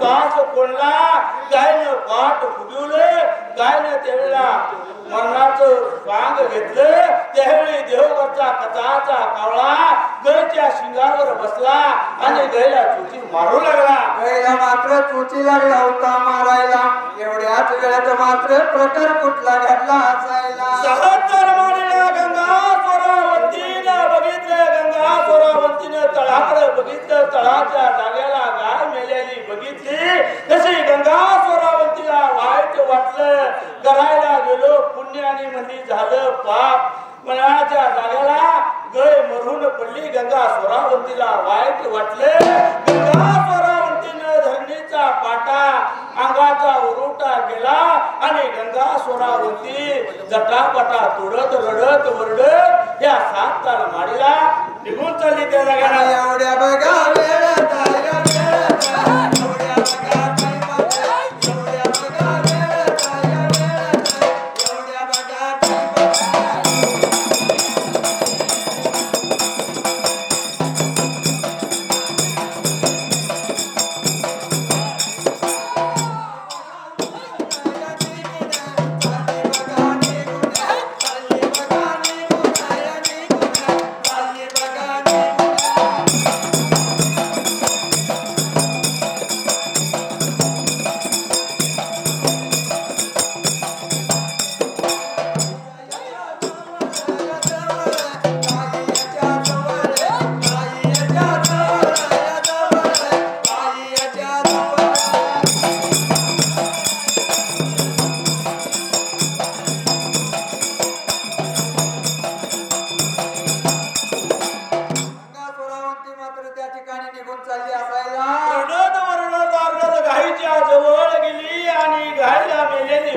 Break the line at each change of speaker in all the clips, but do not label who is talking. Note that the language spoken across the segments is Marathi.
श्वास कोणला? गायनं पाठ फुगवलं गायनं त्यावेळेला मरणाचं स्वांग घेतलं. त्यावेळी देवघरचा कथाचा कावळा गळच्या शिंगावर बसला आणि गैला चुची मारू लागला.
गैला मात्र चुची लागला होता मारायला. एवढ्याच वेळात मात्र प्रकार कुठला घडला असायला?
सहस्र तशी गंगा सोरावंतीला वाईट वाटलं. करायला गेलो पुण्याने म्हणजे झालं पाप. मनाच्या जागेला गय मरून पडली गंगा स्वरावंतीला वाईट वाटलं. गंगा स्वरावंतीनं धरणीचा पाटा अंगाचा उरोटा गेला आणि गंगा स्वरावंती जटापटा तोडत रडत वरडत या सात तार माडीला निघून चालली त्या जागेला.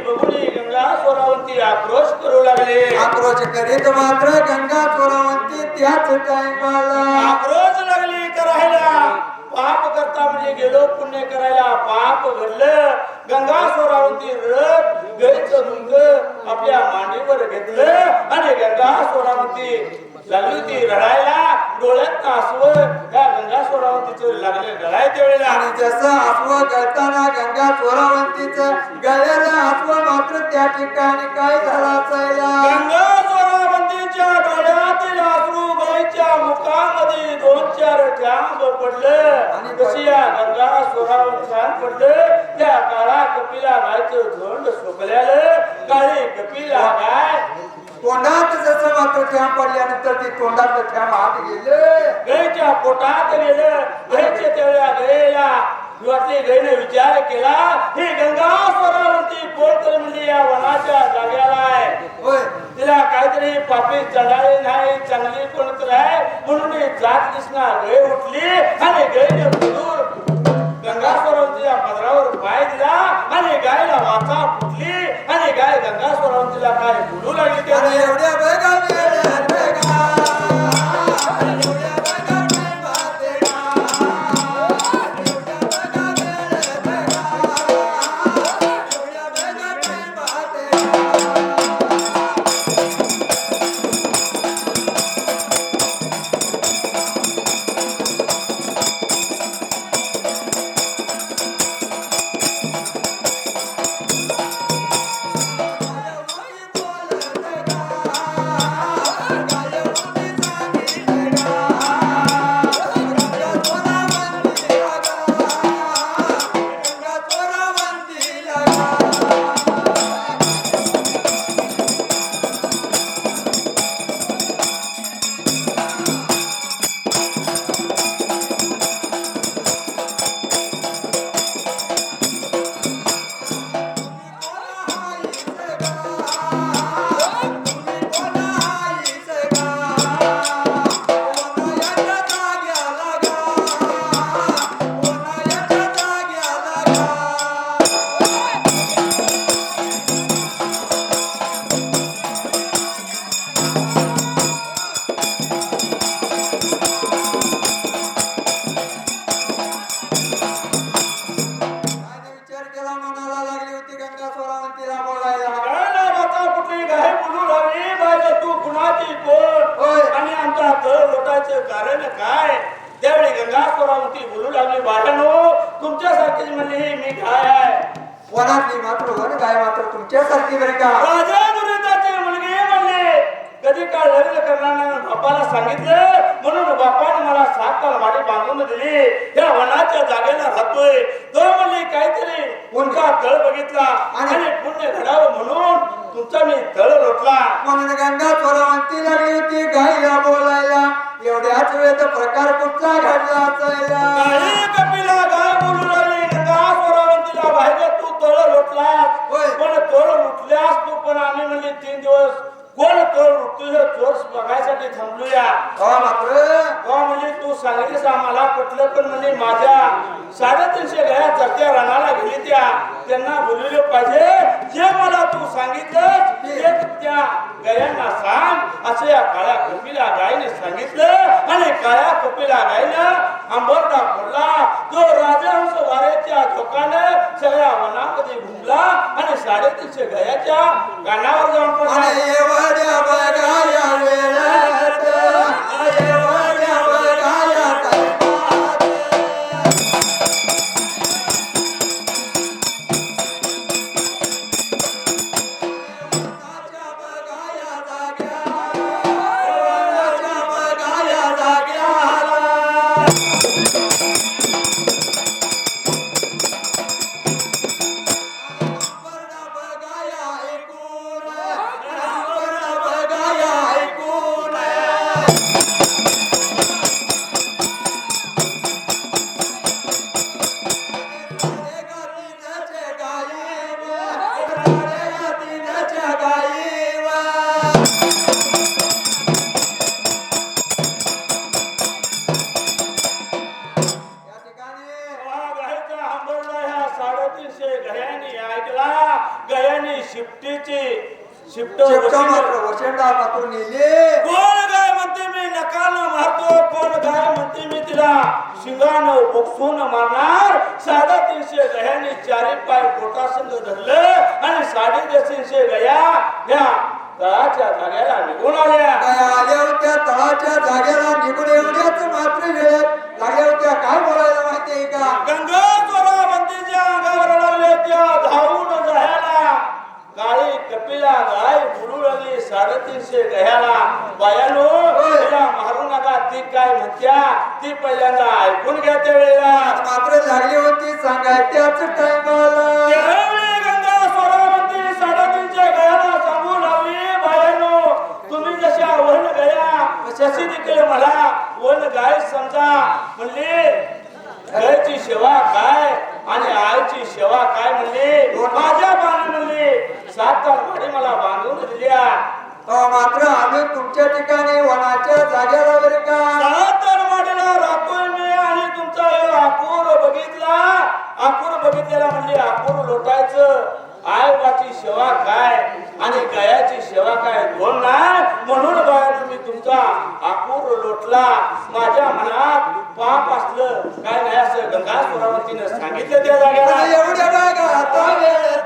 बघून गंगा सोरावंती आक्रोश करू लागले.
आक्रोश करीत मात्र गंगा चोरावंती त्याच टाइमाला
आक्रोश लागली करायला. पाप करता म्हणजे गेलो पुण्य करायला. पाप घडलं गंगा सोरावंती रडत गैचं मुंग आपल्या मांडीवर घेतलं आणि गंगा सोरावंती लागली ती रडायला डोळ्यात आसव त्या गंगा सोरावंतीचं लागले. रडायच्या वेळेला
आणि जसं आसव गळताना गंगा चोरावंतीच गळलेलं आसव मात्र त्या ठिकाणी काय झालं असायला?
गंगा सोरावंतीच्या डोळ्यातील अश्रू गायच्या मुखामध्ये दोन चार ठ्यांब पडलं. आणि कशी या गंगा सोरावंतान पडलं त्या काळा कपिला गायचं झोंड सुकल्यालं. काळी कपिला गाय
तोंडात जसं मात्र ठ्याम पडल्यानंतर ते तोंडात ठ्याम आत गेले.
गायच्या पोटात गेलं. गायच्या तेवढ्या गळेला विचार केला हे गंगा स्वरावरती कोण म्हणजे या वनाच्या जाग्याला आहे. तिला काहीतरी पापी चढाळे नाही चांगली कोण तर आहे म्हणून जात दिसणार. गय उठली आणि गयने बुडूर गंगा सरोवरतीच्या पदरावर पाय दिला आणि गायला वाचा. काय बोलू लागली
आणि
त्याने
एवढ्या बघा
आम्हाला पण म्हणजे माझ्या साडेतीनशे गळ्या चर्चा रणाला गेली त्या. त्यांना बोलवलं पाहिजे. जे मला तू सांगितलं ते त्या गळ्यांना सांग. असं या काळ्या कपिला गायने सांगितलं आणि काळ्या कपिला गायीनं आंबरडा फोडला. तो राजहंस वाऱ्याच्या धोकानं सगळ्या वनामध्ये घुमला आणि साडेतीनशे गयाच्या कानावर जाऊन पडला.
वशेंडा मात्र नेले.
कोण गाय म्हणते मी? नकानं मारतो. कोण गाय म्हणते मी तिला? शिंगानं बोक्सून मारणार. साडेतीनशे गयांनी चारी पाय पोटासंग धरलं आणि साडेतीनशे गया ह्या तळाच्या जाग्याला निघून आल्या.
आल्या होत्या तळाच्या
म्हणले घरची सेवा काय आणि आईची सेवा काय म्हणले? माझ्या बाण म्हणले सात तार मला बांधून दिल्या.
मात्र आम्ही तुमच्या
गंगा सांगितलं त्या जागेला.
म्हणजे एवढ्या जागा आता
वेळ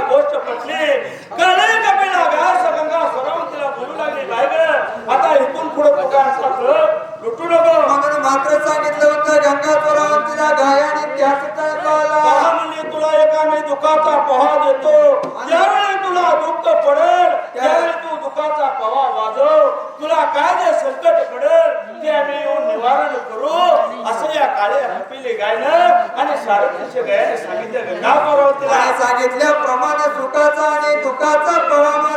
गोडगड्यांना गोष्ट पटली कळे कपिला गास गंगा चोरावंतीला बोलू लागली ग आता इथून पुढे पुढे लुटू नको.
म्हणून मात्र सांगितलं होतं गंगा गायाने त्याच
म्हणजे तुला एका मी दुखाचा पहा देतो. ज्यावेळी तुला दुःख पडेल. त्यावेळी तू दुखाचा पहा वाजव. तुला काय जे संकट पडेल. ते आम्ही येऊन निवारण करू. असं या काळे हपिले गायनं आणि सारथीचे गायने सांगितलं गंगा पार्वतीला
सांगितल्याप्रमाणे सुखाचा आणि दुःखाचा प्रवाह